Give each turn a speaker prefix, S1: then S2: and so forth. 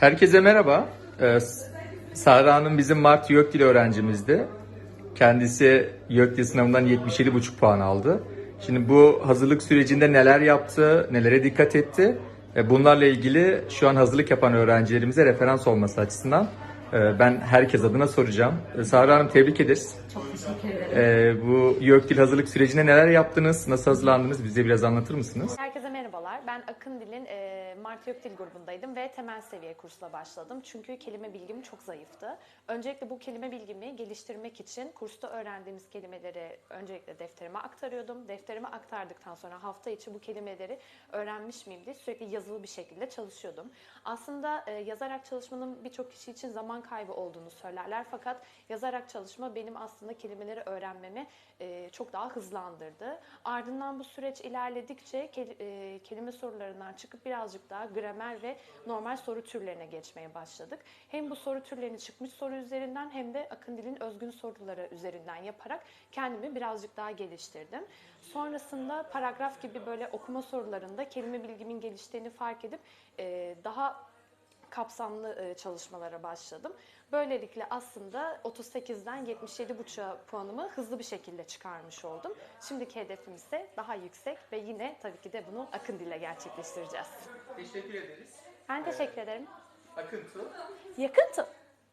S1: Herkese merhaba. Ee, S- Sahra Hanım bizim Mart YÖK Dil öğrencimizdi. Kendisi YÖK Dil sınavından 77,5 puan aldı. Şimdi bu hazırlık sürecinde neler yaptı, nelere dikkat etti? E, Bunlarla ilgili şu an hazırlık yapan öğrencilerimize referans olması açısından e, ben herkes adına soracağım. E, Sahra Hanım tebrik ederiz.
S2: Çok teşekkür ederim.
S1: E, Bu YÖK Dil hazırlık sürecinde neler yaptınız, nasıl hazırlandınız bize biraz anlatır mısınız?
S3: Herkese merhabalar. Ben Akın Dil'in e, Mart Yok Dil grubundaydım ve temel seviye kursla başladım. Çünkü kelime bilgim çok zayıftı. Öncelikle bu kelime bilgimi geliştirmek için kursta öğrendiğimiz kelimeleri öncelikle defterime aktarıyordum. Defterime aktardıktan sonra hafta içi bu kelimeleri öğrenmiş miyim diye sürekli yazılı bir şekilde çalışıyordum. Aslında e, yazarak çalışmanın birçok kişi için zaman kaybı olduğunu söylerler. Fakat yazarak çalışma benim aslında kelimeleri öğrenmemi e, çok daha hızlandırdı. Ardından bu süreç ilerledikçe e, kelime sorularından çıkıp birazcık daha gramer ve normal soru türlerine geçmeye başladık. Hem bu soru türlerini çıkmış soru üzerinden hem de Akın Dil'in özgün soruları üzerinden yaparak kendimi birazcık daha geliştirdim. Sonrasında paragraf gibi böyle okuma sorularında kelime bilgimin geliştiğini fark edip daha kapsamlı e, çalışmalara başladım. Böylelikle aslında 38'den 77,5 puanımı hızlı bir şekilde çıkarmış oldum. Şimdiki hedefim ise daha yüksek ve yine tabii ki de bunu Akın Dil'le gerçekleştireceğiz.
S1: Teşekkür ederiz.
S3: Ben teşekkür ederim.
S1: Akıntı.
S3: Yakıntı.